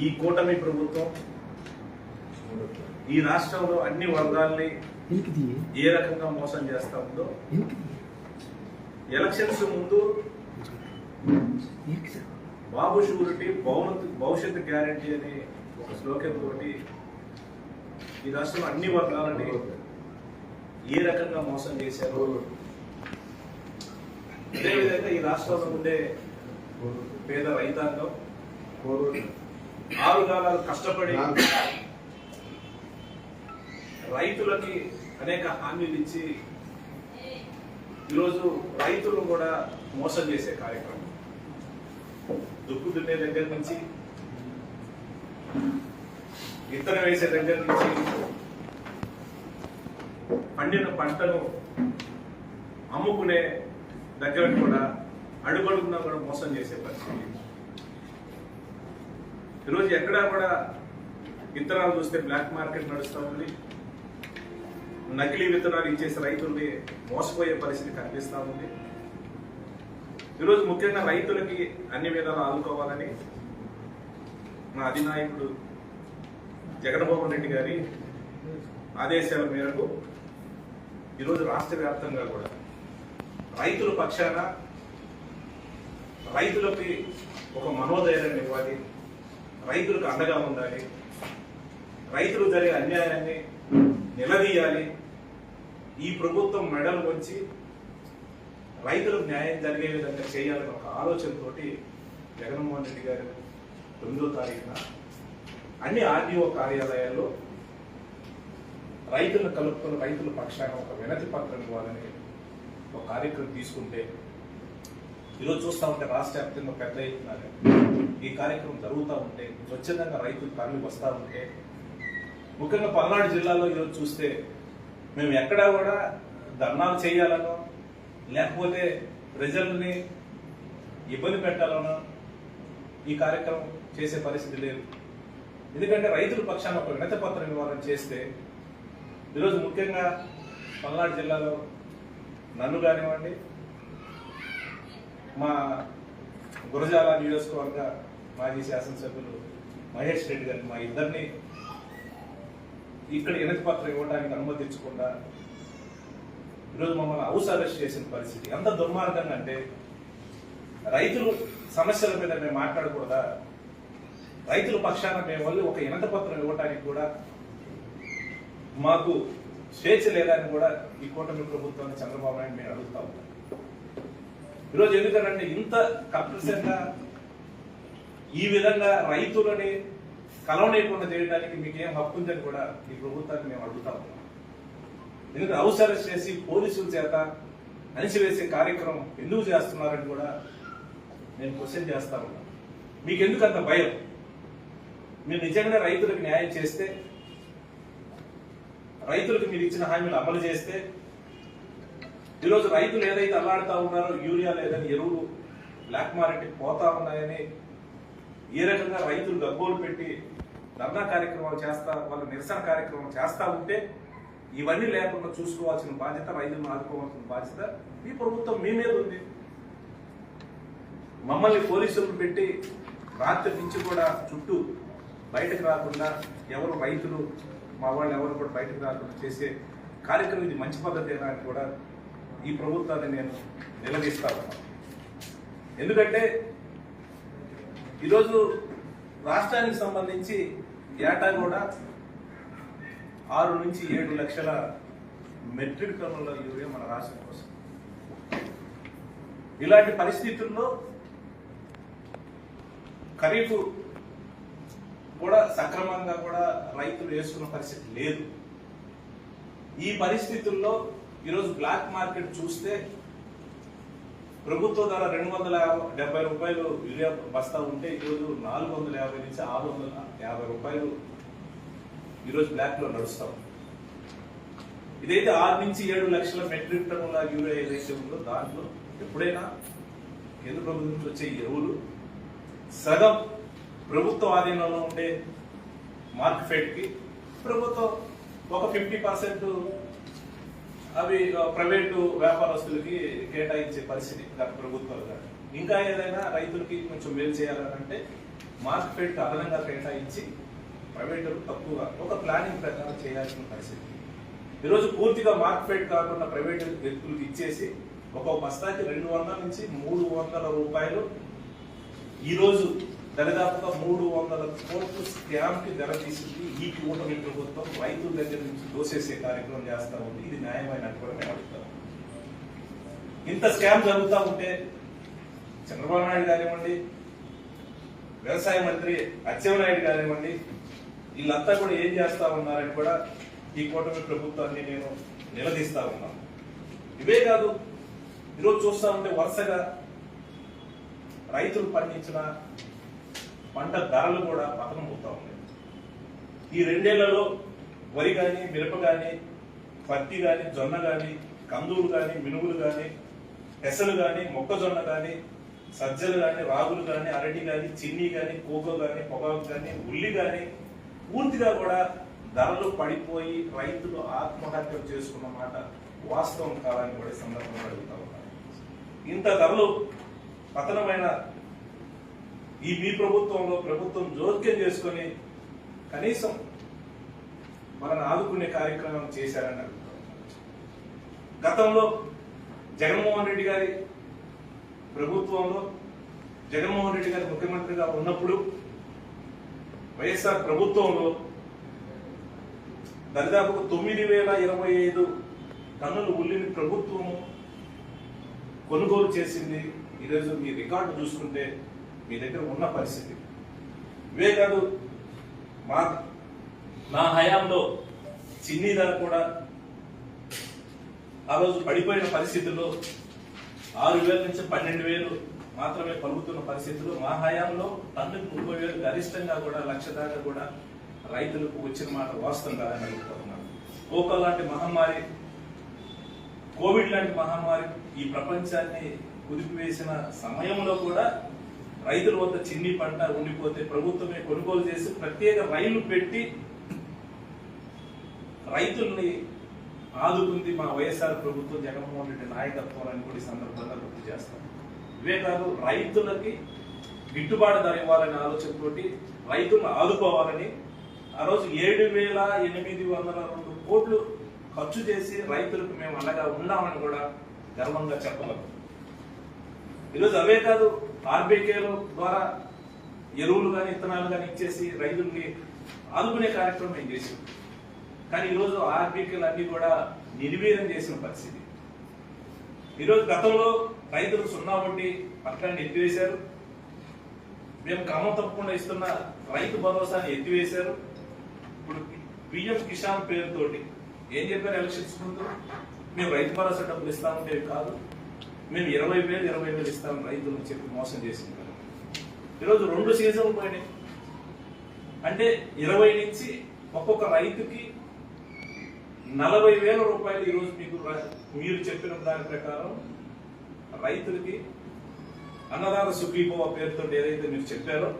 ఈ కూటమి ప్రభుత్వం ఈ రాష్ట్రంలో అన్ని వర్గాల్ని ఏ రకంగా మోసం చేస్తా ఉందో ఎలక్షన్స్ ముందు బాబు షూరిటీ భవిష్యత్ భవిష్యత్తు గ్యారంటీ అనే ఒక శ్లోకం తోటి ఈ రాష్ట్రంలో అన్ని వర్గాలని ఏ రకంగా మోసం చేశారు. అదేవిధంగా ఈ రాష్ట్రంలో ఉండే పేద రైతాంగం ఆరు కాలాలు కష్టపడి రైతులకి అనేక హామీలు ఇచ్చి ఈరోజు రైతులను కూడా మోసం చేసే కార్యక్రమం. దుక్కు దున్నే దగ్గర నుంచి విత్తనం వేసే దగ్గర నుంచి పండిన పంటను అమ్ముకునే దగ్గర కూడా అడుగడుగునా కూడా మోసం చేసే పరిస్థితి. ఈరోజు ఎక్కడా కూడా విత్తనాలు చూస్తే బ్లాక్ మార్కెట్ నడుస్తూ ఉంది. నకిలీ విత్తనాలు ఇచ్చేసి రైతుల్ని మోసపోయే పరిస్థితి కనిపిస్తూ ఉంది. ఈరోజు ముఖ్యంగా రైతులకి అన్ని విధాలు ఆదుకోవాలని మా అధినాయకుడు జగన్మోహన్ రెడ్డి గారి ఆదేశాల మేరకు ఈరోజు రాష్ట్ర వ్యాప్తంగా కూడా రైతుల పక్షాన రైతులకి ఒక మనోధైర్యాన్ని ఇవ్వాలి. రైతులకు అండగా ఉండాలి. రైతులు జరిగే అన్యాయాన్ని నిలదీయాలి. ఈ ప్రభుత్వం మెడలు వచ్చి రైతులకు న్యాయం జరిగే విధంగా చేయాలని ఒక ఆలోచనతోటి జగన్మోహన్ రెడ్డి గారు తొమ్మిదో తారీఖున అన్ని ఆర్డీఓ కార్యాలయాల్లో రైతులను కలుపుకుని రైతుల పక్షాన ఒక వినతి పత్రం ఇవ్వాలని ఒక కార్యక్రమం తీసుకుంటే ఈరోజు చూస్తా ఉంటే రాష్ట్ర వ్యాప్తంగా పెద్ద ఎత్తున ఈ కార్యక్రమం జరుగుతూ ఉంటే స్వచ్ఛందంగా రైతులు తరలి వస్తూ ఉంటే ముఖ్యంగా పల్నాడు జిల్లాలో ఈరోజు చూస్తే మేము ఎక్కడా కూడా ధర్నాలు చేయాలనో లేకపోతే ప్రజల్ని ఇబ్బంది పెట్టాలనో ఈ కార్యక్రమం చేసే పరిస్థితి లేదు. ఎందుకంటే రైతుల పక్షాన ఒక వినతి పత్రం చేస్తే ఈరోజు ముఖ్యంగా పల్నాడు జిల్లాలో నన్ను కానివ్వండి మా గురజాల నియోజకవర్గ మాజీ శాసనసభ్యులు మహేష్ రెడ్డి గారు మా ఇద్దరిని ఇక్కడ ఎనతి పత్రం ఇవ్వడానికి అనుమతించకుండా ఈరోజు మమ్మల్ని హౌస్ అరెస్ట్ చేసిన పరిస్థితి. ఎంత దుర్మార్గంగా అంటే రైతులు సమస్యల మీద మేము మాట్లాడకూడదా? రైతుల పక్షాన మేము వల్ల ఒక వినతి పత్రం ఇవ్వడానికి కూడా మాకు స్వేచ్ఛ లేదని కూడా ఈ కూటమి ప్రభుత్వాన్ని చంద్రబాబు నాయుడు మేము అడుగుతా ఉన్నాం. ఈరోజు ఎందుకంటే ఇంత కప్రసంగా ఈ విధంగా రైతులని కలవనీయకుండా చేయడానికి మీకు ఏం హక్కు ఉందని కూడా ఈ ప్రభుత్వాన్ని మేము అడుగుతా ఉన్నాం. ఎందుకంటే అవసరం చేసి పోలీసుల చేత అణిచివేసే కార్యక్రమం ఎందుకు చేస్తున్నారని కూడా నేను క్వశ్చన్ చేస్తా ఉన్నాను మీకు ఎందుకు అంత భయం? మీరు నిజంగా రైతులకు న్యాయం చేస్తే రైతులకు మీరు ఇచ్చిన హామీలు అమలు చేస్తే ఈరోజు రైతులు ఏదైతే అల్లాడుతూ ఉన్నారో యూరియా లేదని ఎరువులు బ్లాక్ మార్కెట్కి పోతా ఉన్నాయని ఏ రకంగా రైతులు గగ్గోలు పెట్టి ధర్నా కార్యక్రమాలు చేస్తా వాళ్ళు నిరసన కార్యక్రమం చేస్తూ ఉంటే ఇవన్నీ లేకుండా చూసుకోవాల్సిన బాధ్యత రైతులను ఆదుకోవాల్సిన బాధ్యత ఈ ప్రభుత్వం మీ మీద ఉంది. మమ్మల్ని పోలీసులు పెట్టి రాత్రి నుంచి కూడా చుట్టూ బయటకు రాకుండా ఎవరు రైతులు మా వాళ్ళు ఎవరు కూడా బయటకు రాకుండా చేసే కార్యక్రమం ఇది మంచి పద్ధతేనా అని కూడా ఈ ప్రభుత్వాన్ని నేను నిలదీస్తాను. ఎందుకంటే ఈరోజు రాష్ట్రానికి సంబంధించి ఏటా కూడా ఆరు నుంచి ఏడు లక్షల మెట్రిక్ టన్నుల యూరియా మన రాష్ట్రం కోసం. ఇలాంటి పరిస్థితుల్లో ఖరీఫ్ కూడా సక్రమంగా కూడా రైతులు వేసుకున్న పరిస్థితి లేదు. ఈ పరిస్థితుల్లో ఈరోజు బ్లాక్ మార్కెట్ చూస్తే ప్రభుత్వ ధర రెండు వందల డెబ్బై రూపాయలు యూరియా బస్తా ఉంటే ఈరోజు నాలుగు వందల యాభై నుంచి ఆరు వందల యాభై రూపాయలు ఈరోజు బ్లాక్లో నడుస్తాం. ఇదైతే ఆరు నుంచి ఏడు లక్షల మెట్రిక్ టన్నుల యూరియా ఏదైతే ఉందో దాంట్లో ఎప్పుడైనా కేంద్ర ప్రభుత్వం నుంచి వచ్చే ఎరువులు సగం ప్రభుత్వ ఆధీనంలో ఉండే మార్కెట్కి ప్రభుత్వం ఒక ఫిఫ్టీ పర్సెంట్ అవి ప్రైవేటు వ్యాపారస్తులకి కేటాయించే పరిస్థితి గత ప్రభుత్వాలు కానీ ఇంకా ఏదైనా రైతులకి కొంచెం మేలు చేయాలంటే మార్కెట్ అదనంగా కేటాయించి ప్రైవేటు తక్కువగా ఒక ప్లానింగ్ ప్రకారం చేయాల్సిన పరిస్థితి. ఈరోజు పూర్తిగా మార్కెట్ కాకుండా ప్రైవేట్ వ్యక్తులకు ఇచ్చేసి ఒక బస్తాకి రెండు వందల నుంచి మూడు వందల రూపాయలు ఈరోజు దరిదాపుగా మూడు వందల కోట్లు స్కామ్కి ధర తీసింది ఈ కూటమి ప్రభుత్వం. రైతుల దగ్గర నుంచి దోసేసే కార్యక్రమం చేస్తా ఉంది. ఇది న్యాయమైన కూడా మేము ఇంత స్కామ్ జరుగుతూ ఉంటే చంద్రబాబు నాయుడు కానివ్వండి వ్యవసాయ మంత్రి అచ్చెన్నాయుడు కానివ్వండి వీళ్ళంతా కూడా ఏం చేస్తా ఉన్నారని కూడా ఈ కూటమి ప్రభుత్వాన్ని నేను నిలదీస్తా ఉన్నాను. ఇవే కాదు ఈరోజు చూస్తా ఉంటే వరుసగా రైతులు పండించిన పంట ధరలు కూడా పతనం అవుతా ఉన్నాయి. ఈ రెండేళ్ళలో వరి కానీ మిరప కానీ పత్తి కానీ జొన్న కానీ కందులు కానీ మినుములు కానీ పెసలు కానీ మొక్కజొన్న కానీ సజ్జలు కానీ రాగులు కానీ అరటి కానీ చిన్ని కానీ కోకో కానీ పొగాకు కానీ ఉల్లి కానీ పూర్తిగా కూడా ధరలు పడిపోయి రైతులు ఆత్మహత్యలు చేసుకున్న మాట వాస్తవం కాదని కూడా సందర్భంగా అడుగుతా ఉన్నారు ఇంత ధరలు పతనమైన ఈ మీ ప్రభుత్వంలో ప్రభుత్వం జోక్యం చేసుకొని కనీసం మనల్ని ఆదుకునే కార్యక్రమం చేశారని గతంలో జగన్మోహన్ రెడ్డి గారి ప్రభుత్వంలో జగన్మోహన్ రెడ్డి గారి ముఖ్యమంత్రిగా ఉన్నప్పుడు వైఎస్ఆర్ ప్రభుత్వంలో దరిదాపు తొమ్మిది వేల ఇరవై ఐదు టన్నుల ఉల్లిని ప్రభుత్వము కొనుగోలు చేసింది. ఈరోజు మీ రికార్డు చూసుకుంటే మీ దగ్గర ఉన్న పరిస్థితి. ఇవే కాదు మా నా హయాంలో చిన్ని ధర కూడా ఆ రోజు పడిపోయిన పరిస్థితుల్లో ఆరు వేల నుంచి పన్నెండు వేలు మాత్రమే పలుకుతున్న పరిస్థితుల్లో మా హయాంలో టన్నుకు ముప్పై వేలు గరిష్టంగా కూడా లక్ష దాకా కూడా రైతులకు వచ్చిన మాట వాస్తవం కాదని అడుగుతున్నాను లాంటి మహమ్మారి కోవిడ్ లాంటి మహమ్మారి ఈ ప్రపంచాన్ని కుదిపివేసిన సమయంలో కూడా రైతుల వద్ద చిన్ని పంట ఉండిపోతే ప్రభుత్వమే కొనుగోలు చేసి ప్రత్యేక రైలు పెట్టి రైతుల్ని ఆదుకుంది మా వైఎస్ఆర్ ప్రభుత్వం జగన్మోహన్ రెడ్డి నాయకత్వం కూడా ఈ సందర్భంగా గుర్తు చేస్తాం. ఇవే కాదు రైతులకి గిట్టుబాటు ధర ఇవ్వాలనే ఆలోచనతోటి రైతులను ఆదుకోవాలని ఆ రోజు ఏడు వేల ఎనిమిది వందల రెండు కోట్లు ఖర్చు చేసి రైతులకు మేము అండగా ఉన్నామని కూడా గర్వంగా చెప్పగలం ఈరోజు అవే కాదు ఆర్బీకేల ద్వారా ఎరువులు కానీ ఇత్తనాలు కానీ ఇచ్చేసి రైతుల్ని ఆదుకునే కార్యక్రమం మేము చేసాం కానీ ఈరోజు ఆర్బీకేలు అన్ని కూడా నిర్వీర్యం చేసిన పరిస్థితి. ఈరోజు గతంలో రైతులు సున్నా వడ్డీ పథకాన్ని ఎత్తివేశారు. మేము క్రమం తప్పకుండా ఇస్తున్న రైతు భరోసాని ఎత్తివేశారు. ఇప్పుడు పిఎం కిసాన్ పేరుతోటి ఏం చెప్పారు ఎలక్షన్స్ ముందు? మేము రైతు భరోసా డబ్బులు ఇస్తామంటే కాదు. మేము ఇరవై వేలు ఇరవై వేలు ఇస్తాం రైతులు చెప్పి మోసం చేసింది. ఈరోజు రెండు సీజన్లు పోయినాయి. అంటే ఇరవై నుంచి ఒక్కొక్క రైతుకి నలభై వేల రూపాయలు ఈరోజు మీకు మీరు చెప్పిన దాని ప్రకారం రైతులకి అన్నదాత సుఖీభవ పేరుతో ఏదైతే మీరు చెప్పారో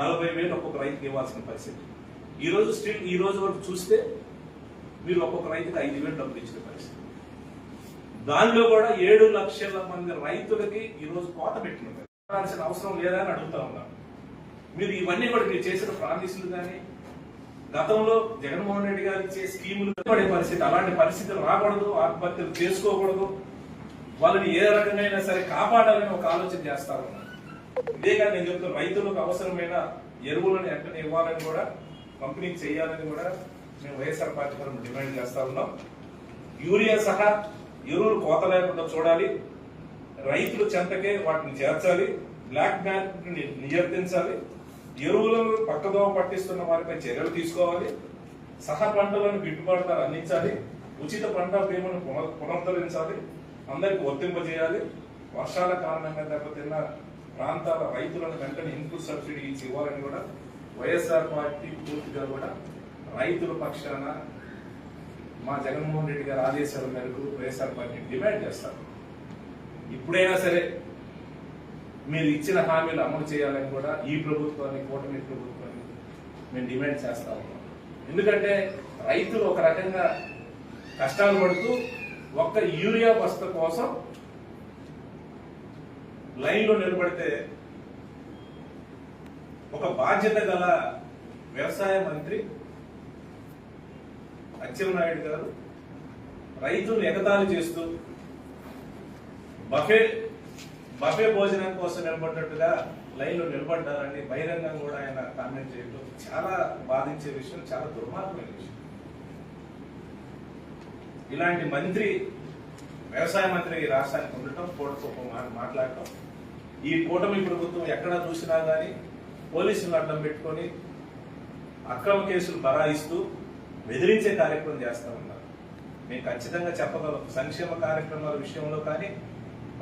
నలభై వేలు ఒక్కొక్క రైతుకి ఇవ్వాల్సిన పరిస్థితి. ఈరోజు స్టిల్ ఈ రోజు వరకు చూస్తే మీరు ఒక్కొక్క రైతుకి ఐదు వేలు డబ్బులు ఇచ్చిన పరిస్థితి. దానిలో కూడా ఏడు లక్షల మంది రైతులకి ఈరోజు కోత పెట్టినారు అవసరం లేదా అని అడుగుతా ఉన్నాను మీరు ఇవన్నీ కూడా మీరు చేసిన ప్రామిసులు కానీ గతంలో జగన్మోహన్ రెడ్డి గారు ఇచ్చే స్కీములు పడే పరిస్థితి అలాంటి పరిస్థితులు రాకూడదు ఆత్మహత్యలు చేసుకోకూడదు. వాళ్ళని ఏ రకంగా సరే కాపాడాలని ఒక ఆలోచన చేస్తా ఉన్నాను ఇదే కానీ నేను చెప్తున్నా రైతులకు అవసరమైన ఎరువులను ఎక్కడ ఇవ్వాలని కూడా పంపిణీ చేయాలని కూడా మేము వైఎస్ఆర్ పార్టీ తరఫున డిమాండ్ చేస్తా ఉన్నాం. యూరియా సహా ఎరువులు కోత లేకుండా చూడాలి. రైతులు చెంతకే వాటిని చేర్చాలి. బ్లాక్ మార్కెట్ నియంత్రించాలి. ఎరువులను పక్కదోవ పట్టిస్తున్న వారిపై చర్యలు తీసుకోవాలి. సహ పంటలను గిట్టుబాటు ధర అందించాలి. ఉచిత పంట బీమాను పునరుద్ధరించాలి. అందరికి వర్తింపజేయాలి. వర్షాల కారణంగా దెబ్బతిన్న ప్రాంతాల రైతులను వెంటనే ఇన్పుట్ సబ్సిడీ ఇచ్చి ఇవ్వాలని కూడా వైఎస్ఆర్ పార్టీ పూర్తిగా కూడా రైతుల పక్షాన మా జగన్మోహన్ రెడ్డి గారి ఆదేశాల మేరకు వైఎస్ఆర్ పార్టీ డిమాండ్ చేస్తారు. ఇప్పుడైనా సరే మీరు ఇచ్చిన హామీలు అమలు చేయాలని కూడా ఈ ప్రభుత్వాన్ని కూటమి ప్రభుత్వాన్ని మేము డిమాండ్ చేస్తా ఉన్నాం. ఎందుకంటే రైతులు ఒక రకంగా కష్టాలు పడుతూ ఒక్క యూరియా బస్త కోసం లైన్లో నిలబడితే ఒక బాధ్యత గల వ్యవసాయ మంత్రి అచ్చెన్నాయుడు గారు రైతులు ఎగతాళి చేస్తూ బఫే బఫే భోజనం కోసం నిలబడ్డట్టుగా లైన్లో నిలబడ్డారని బహిరంగంగా కూడా ఆయన కామెంట్ చేయడం చాలా బాధించే విషయం చాలా దుర్మార్గమైన విషయం. ఇలాంటి మంత్రి వ్యవసాయ మంత్రి ఈ రాష్ట్రానికి ఉండటం కూడతో మాట్లాడటం ఈ కూటమి ప్రభుత్వం ఎక్కడ చూసినా కానీ పోలీసులను అడ్డం పెట్టుకొని అక్రమ కేసులు బరాయిస్తూ బెదిరించే కార్యక్రమం చేస్తూ ఉన్నారు. మేము ఖచ్చితంగా చెప్పగలం. సంక్షేమ కార్యక్రమాల విషయంలో కానీ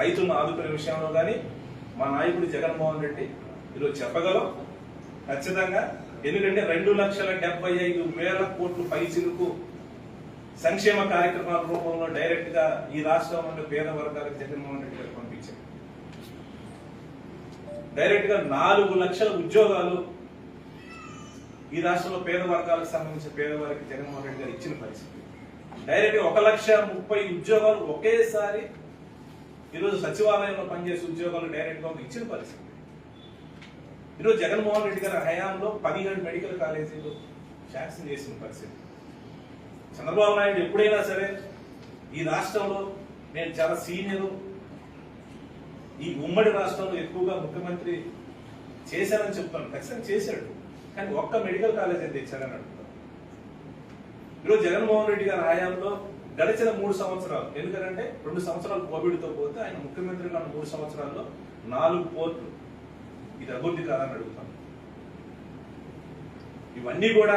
రైతులను ఆదుకునే విషయంలో కానీ మా నాయకుడు జగన్మోహన్ రెడ్డి ఈరోజు చెప్పగలం. ఖచ్చితంగా ఎందుకంటే రెండు లక్షల డెబ్బై ఐదు వేల కోట్లు పైచిలకు సంక్షేమ కార్యక్రమాల రూపంలో డైరెక్ట్గా ఈ రాష్ట్రంలో పేద వర్గాలకు జగన్మోహన్ రెడ్డి గారు పంపించారు. డైరెక్ట్గా నాలుగు లక్షల ఉద్యోగాలు ఈ రాష్ట్రంలో పేద వర్గాలకు సంబంధించిన పేదవారికి జగన్మోహన్ రెడ్డి గారు ఇచ్చిన పరిస్థితి. డైరెక్ట్ ఒక లక్ష ముప్పై ఉద్యోగాలు ఒకేసారి ఈరోజు సచివాలయంలో పనిచేసే ఉద్యోగాలు డైరెక్ట్గా ఇచ్చిన పరిస్థితి. ఈరోజు జగన్మోహన్ రెడ్డి గారి హయాంలో పదిహేడు మెడికల్ కాలేజీలు శాంక్షన్ చేసిన పరిస్థితి. చంద్రబాబు నాయుడు ఎప్పుడైనా సరే ఈ రాష్ట్రంలో నేను చాలా సీనియర్ ఈ ఉమ్మడి రాష్ట్రంలో ఎక్కువగా ముఖ్యమంత్రి చేశారని చెప్తాను. ఖచ్చితంగా చేశాడు. కానీ ఒక్క మెడికల్ కాలేజ్ అయితే తెచ్చారని అడుగుతాం ఈరోజు జగన్మోహన్ రెడ్డి గారి హయాంలో గడిచిన మూడు సంవత్సరాలు ఎందుకంటే రెండు సంవత్సరాలు కోవిడ్తో పోతే ఆయన ముఖ్యమంత్రిగా ఉన్న మూడు సంవత్సరాల్లో నాలుగు పోర్టులు. ఇది అభివృద్ధి కాదని అడుగుతాం. ఇవన్నీ కూడా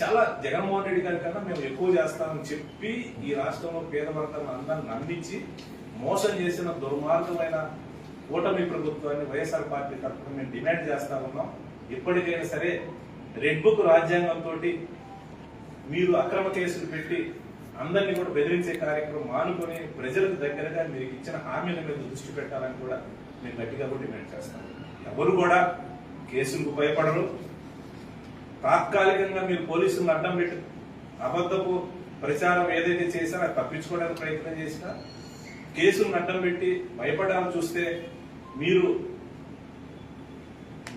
చాలా జగన్మోహన్ రెడ్డి గారి కన్నా మేము ఎక్కువ చేస్తామని చెప్పి ఈ రాష్ట్రంలో పేద వర్గాలను అందరిని నమ్మించి మోసం చేసిన దుర్మార్గమైన కూటమి ప్రభుత్వాన్ని వైఎస్ఆర్ పార్టీ తరఫున మేము డిమాండ్ చేస్తా ఉన్నాం. ఇప్పటికైనా సరే రెడ్ బుక్ రాజ్యాంగంతో మీరు అక్రమ కేసులు పెట్టి అందరినీ కూడా బెదిరించే కార్యక్రమం మానుకొని ప్రజలకు దగ్గరగా మీరు ఇచ్చిన హామీల మీద దృష్టి పెట్టాలని కూడా మేము గట్టిగా కూడా డిమాండ్ చేస్తాం ఎవరు కూడా కేసులకు భయపడరు. తాత్కాలికంగా మీరు పోలీసులను అడ్డం పెట్టి. అబద్ధపు ప్రచారం ఏదైతే చేశారో అది తప్పించుకోవడానికి ప్రయత్నం చేసినా కేసులను అడ్డం పెట్టి భయపడాలని చూస్తే మీరు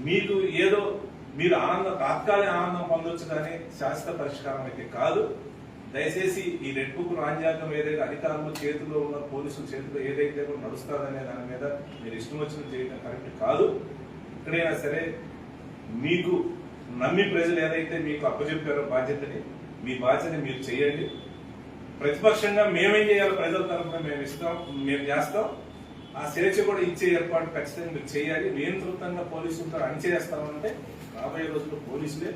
మీకు ఏదో మీరు ఆనందం తాత్కాలిక ఆనందం పొందొచ్చు కానీ శాశ్వత పరిష్కారం అయితే కాదు. దయచేసి ఈ రెడ్ బుక్ రాజ్యాంగం ఏదైతే అధికారులు చేతిలో ఉన్న పోలీసుల చేతిలో ఏదైతే కూడా నడుస్తుందనే దాని మీద మీరు ఇష్టం వచ్చిన చేయడం కరెక్ట్ కాదు. ఎక్కడైనా సరే మీకు నమ్మి ప్రజలు ఏదైతే మీకు అప్పచెప్పారో బాధ్యతని మీ బాధ్యత మీరు చేయండి. ప్రతిపక్షంగా మేమేం చేయాలో ప్రజల తరఫున మేము ఇస్తాం మేము చేస్తాం. ఆ స్వేచ్ఛ కూడా ఇచ్చే ఏర్పాటు ఖచ్చితంగా మీరు చేయాలి. నియంత్రితంగా పోలీసులతో అణిచేస్తామంటే రాబోయే రోజుల్లో పోలీసులే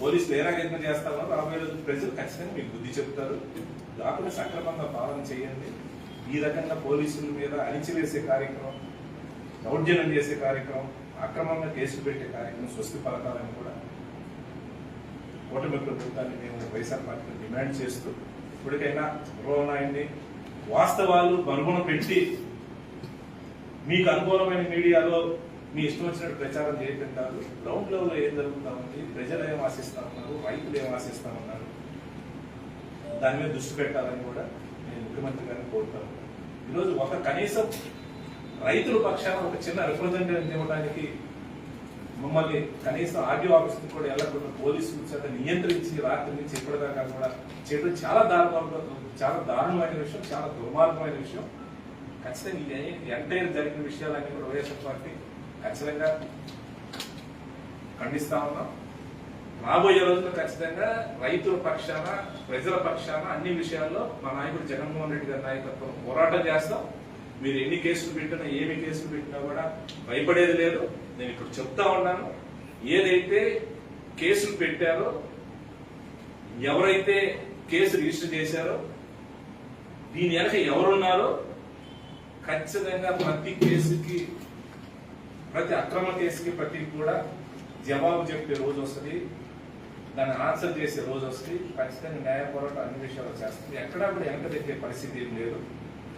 పోలీసులు ఏ రకంగా చేస్తామో రాబోయే రోజుల్లో ప్రజలు ఖచ్చితంగా మీకు బుద్ధి చెప్తారు. కాకుండా సక్రమంగా పాలన చేయండి. ఈ రకంగా పోలీసుల మీద అణిచివేసే కార్యక్రమం దౌర్జన్యం చేసే కార్యక్రమం అక్రమంగా కేసులు పెట్టే కార్యక్రమం స్వస్తి పలకాలని కూడా కూటమి ప్రభుత్వాన్ని మేము వైఎస్ఆర్ పార్టీని డిమాండ్ చేస్తూ ఇప్పటికైనా చంద్రబాబు వాస్తవాలు మరుగున పెట్టి మీకు అనుకూలమైన మీడియాలో మీ ఇష్టం వచ్చినట్టు ప్రచారం చేయటం కాదు. గ్రౌండ్ లెవెల్లో ఏం జరుగుతా ఉంది ప్రజలు ఏం ఆశిస్తా ఉన్నారు? రైతులు ఏం ఆశిస్తా ఉన్నారు? దాని మీద దృష్టి పెట్టాలని కూడా నేను ముఖ్యమంత్రి గారిని కోరుతాను ఈరోజు ఒక కనీసం రైతుల పక్షాన ఒక చిన్న రిప్రజెంటేటివ్ ఇవ్వడానికి మమ్మల్ని కనీసం ఆర్డీఓ ఆఫీస్ కూడా వెళ్ళకుండా పోలీసులు చేత నియంత్రించి రాత్రి నుంచి ఇప్పటిదాకా కూడా చేయడం చాలా దారుణంగా చాలా దారుణమైన విషయం చాలా దుర్మార్గమైన విషయం. ఖచ్చితంగా ఈ ఎంటైర్ జరిగిన విషయాలన్నీ కూడా వైఎస్ఆర్ పార్టీ ఖచ్చితంగా ఖండిస్తా ఉన్నాం. రాబోయే రోజుల్లో ఖచ్చితంగా రైతుల పక్షాన ప్రజల పక్షాన అన్ని విషయాల్లో మా నాయకుడు జగన్మోహన్ రెడ్డి గారి నాయకత్వం పోరాటం చేస్తాం. మీరు ఎన్ని కేసులు పెట్టినా ఏమి కేసులు పెట్టినా కూడా భయపడేది లేదు. నేను ఇప్పుడు చెప్తా ఉన్నాను. ఏదైతే కేసులు పెట్టారో ఎవరైతే కేసు రిజిస్టర్ చేశారో దీని వెనక ఎవరున్నారో ఖచ్చితంగా ప్రతి కేసుకి ప్రతి అక్రమ కేసుకి ప్రతి కూడా జవాబు చెప్పే రోజు వస్తుంది. దాన్ని ఆన్సర్ చేసే రోజు వస్తుంది. ఖచ్చితంగా న్యాయ పోరాటం అన్ని విషయాలు చేస్తుంది. ఎక్కడా కూడా వెనక తెచ్చే పరిస్థితి ఏం లేదు.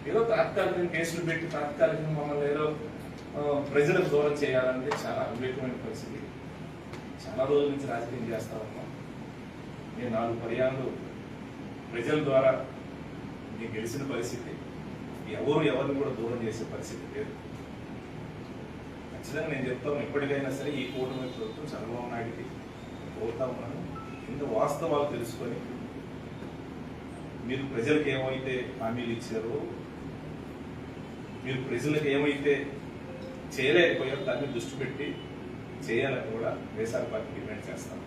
ఏదో తాత్కాలికంగా కేసులు పెట్టి తాత్కాలికంగా మమ్మల్ని ఏదో ప్రజలకు దూరం చేయాలంటే చాలా అవివేకమైన పరిస్థితి. చాలా రోజుల నుంచి రాజకీయం చేస్తా ఉన్నాం. నేను నాలుగు పర్యాలు ప్రజల ద్వారా నేను గెలిచిన పరిస్థితి. ఎవరు ఎవరిని కూడా దూరం చేసే పరిస్థితి లేదు. ఖచ్చితంగా నేను చెప్తాను ఎప్పటికైనా సరే ఈ కూటమి ప్రభుత్వం చంద్రబాబు నాయుడికి కోరుతా ఉన్నాను. ఇంత వాస్తవాలు తెలుసుకొని మీరు ప్రజలకు ఏమైతే హామీలు ఇచ్చారో మీరు ప్రజలకు ఏమైతే చేయలేకపోయాం దాన్ని దృష్టి పెట్టి చేయాలని కూడా వైఎస్ఆర్ పార్టీ డిమాండ్ చేస్తాం.